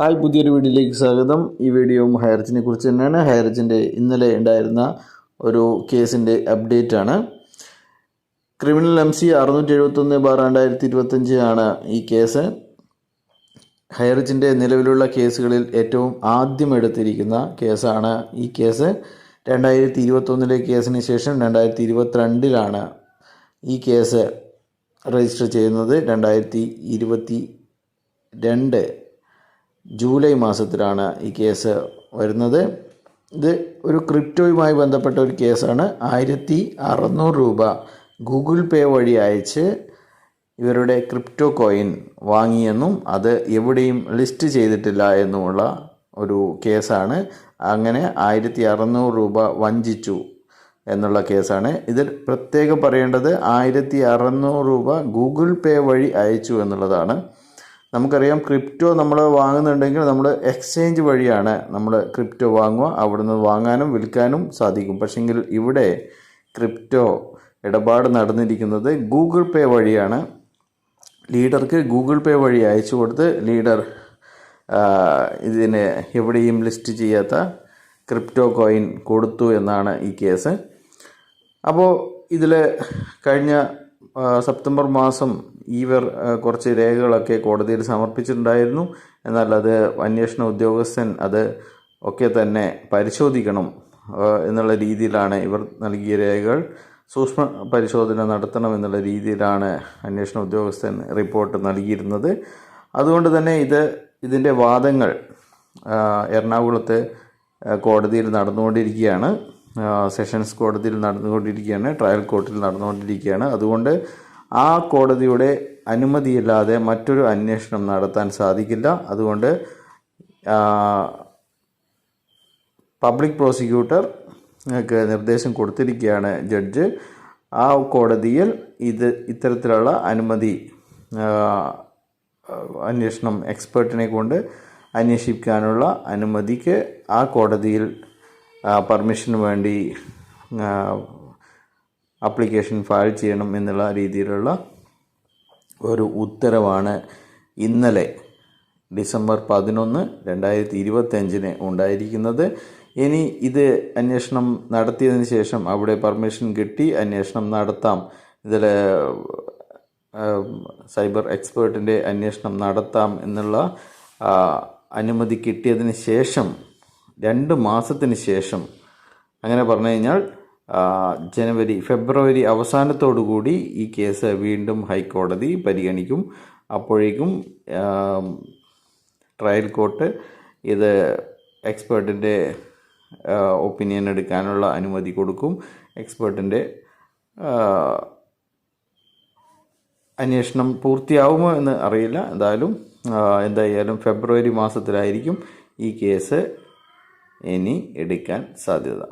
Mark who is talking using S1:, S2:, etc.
S1: Hi പുതിയൊരു വീഡിയോയിലേക്ക് സ്വാഗതം. ഈ വീഡിയോയും ഹയർജിനെ കുറിച്ച് തന്നെയാണ്. ഹയർജിന്റെ ഇന്നലെ ഉണ്ടായിരുന്ന ഒരു കേസിന്റെ അപ്ഡേറ്റ് ആണ്. ക്രിമിനൽ എം സി അറുന്നൂറ്റി എഴുപത്തൊന്ന് ബാർ രണ്ടായിരത്തി ഇരുപത്തഞ്ച് ആണ് ഈ കേസ്. ഹയർജിന്റെ നിലവിലുള്ള കേസുകളിൽ ഏറ്റവും ആദ്യം എടുത്തിരിക്കുന്ന കേസാണ് ഈ കേസ്. രണ്ടായിരത്തി ഇരുപത്തൊന്നിലെ കേസിന് ശേഷം രണ്ടായിരത്തി ഇരുപത്തിരണ്ടിലാണ് ഈ കേസ് രജിസ്റ്റർ ചെയ്യുന്നത്. രണ്ടായിരത്തി ഇരുപത്തി രണ്ട് ജൂലൈ മാസത്തിലാണ് ഈ കേസ് വരുന്നത്. ഇത് ഒരു ക്രിപ്റ്റോയുമായി ബന്ധപ്പെട്ട ഒരു കേസാണ്. ആയിരത്തി അറുന്നൂറ് രൂപ ഗൂഗിൾ പേ വഴി അയച്ച് ഇവരുടെ ക്രിപ്റ്റോ കോയിൻ വാങ്ങിയെന്നും അത് എവിടെയും ലിസ്റ്റ് ചെയ്തിട്ടില്ല എന്നുമുള്ള ഒരു കേസാണ്. അങ്ങനെ ആയിരത്തി അറുന്നൂറ് രൂപ വഞ്ചിച്ചു എന്നുള്ള കേസാണ്. ഇതിൽ പ്രത്യേകം പറയേണ്ടത് ആയിരത്തി അറുന്നൂറ് രൂപ ഗൂഗിൾ പേ വഴി അയച്ചു എന്നുള്ളതാണ്. നമുക്കറിയാം ക്രിപ്റ്റോ നമ്മൾ വാങ്ങുന്നുണ്ടെങ്കിൽ നമ്മൾ എക്സ്ചേഞ്ച് വഴിയാണ് നമ്മൾ ക്രിപ്റ്റോ വാങ്ങുക. അവിടുന്ന് വാങ്ങാനും വിൽക്കാനും സാധിക്കും. പക്ഷെങ്കിൽ ഇവിടെ ക്രിപ്റ്റോ ഇടപാട് നടന്നിരിക്കുന്നത് ഗൂഗിൾ പേ വഴിയാണ്. ലീഡർക്ക് ഗൂഗിൾ പേ വഴി അയച്ചു കൊടുത്ത് ലീഡർ ഇതിനെ എവിടെയും ലിസ്റ്റ് ചെയ്യാത്ത ക്രിപ്റ്റോ കോയിൻ കൊടുത്തു എന്നാണ് ഈ കേസ്. അപ്പോൾ ഇതിൽ കഴിഞ്ഞ സെപ്റ്റംബർ മാസം ഇവർ കുറച്ച് രേഖകളൊക്കെ കോടതിയിൽ സമർപ്പിച്ചിട്ടുണ്ടായിരുന്നു. എന്നാൽ അത് അന്വേഷണ ഉദ്യോഗസ്ഥൻ അത് ഒക്കെ തന്നെ പരിശോധിക്കണം എന്നുള്ള രീതിയിലാണ് ഇവർ നൽകിയ രേഖകൾ. സൂക്ഷ്മ പരിശോധന നടത്തണം എന്നുള്ള രീതിയിലാണ് അന്വേഷണ ഉദ്യോഗസ്ഥൻ റിപ്പോർട്ട് നൽകിയിരുന്നത്. അതുകൊണ്ട് തന്നെ ഇത് ഇതിന്റെ വാദങ്ങൾ എറണാകുളത്ത് കോടതിയിൽ നടന്നുകൊണ്ടിരിക്കുകയാണ്. സെഷൻസ് കോടതിയിൽ നടന്നുകൊണ്ടിരിക്കുകയാണ് ട്രയൽ കോർട്ടിൽ നടന്നുകൊണ്ടിരിക്കുകയാണ്. അതുകൊണ്ട് ആ കോടതിയുടെ അനുമതിയില്ലാതെ മറ്റൊരു അന്വേഷണം നടത്താൻ സാധിക്കില്ല. അതുകൊണ്ട് പബ്ലിക് പ്രോസിക്യൂട്ടർ നിർദ്ദേശം കൊടുത്തിരിക്കുകയാണ് ജഡ്ജ്. ആ കോടതിയിൽ ഇത് ഇത്തരത്തിലുള്ള അനുമതി അന്വേഷണം എക്സ്പേർട്ടിനെ കൊണ്ട് അന്വേഷിക്കാനുള്ള അനുമതിക്ക് ആ കോടതിയിൽ പെർമിഷന് വേണ്ടി അപ്ലിക്കേഷൻ ഫയൽ ചെയ്യണം എന്നുള്ള രീതിയിലുള്ള ഒരു ഉത്തരവാണ് ഇന്നലെ ഡിസംബർ പതിനൊന്ന് രണ്ടായിരത്തി ഇരുപത്തഞ്ചിന് ഉണ്ടായിരിക്കുന്നത്. ഇനി ഇത് അന്വേഷണം നടത്തിയതിന് ശേഷം അവിടെ പെർമിഷൻ കിട്ടി അന്വേഷണം നടത്താം. ഇതിൽ സൈബർ എക്സ്പേർട്ടിന്റെ അന്വേഷണം നടത്താം എന്നുള്ള അനുമതി കിട്ടിയതിന് ശേഷം രണ്ട് മാസത്തിന് ശേഷം അങ്ങനെ പറഞ്ഞു കഴിഞ്ഞാൽ ജനുവരി ഫെബ്രുവരി അവസാനത്തോടു കൂടി ഈ കേസ് വീണ്ടും ഹൈക്കോടതി പരിഗണിക്കും. അപ്പോഴേക്കും ട്രയൽ കോർട്ട് ഇത് എക്സ്പേർട്ടിന്റെ ഒപ്പീനിയൻ എടുക്കാനുള്ള അനുമതി കൊടുക്കും. എക്സ്പേർട്ടിന്റെ അന്വേഷണം പൂർത്തിയാവുമോ എന്ന് അറിയില്ല. എന്തായാലും എന്തായാലും ഫെബ്രുവരി മാസത്തിലായിരിക്കും ഈ കേസ് ഇനി എടുക്കാൻ സാധ്യത.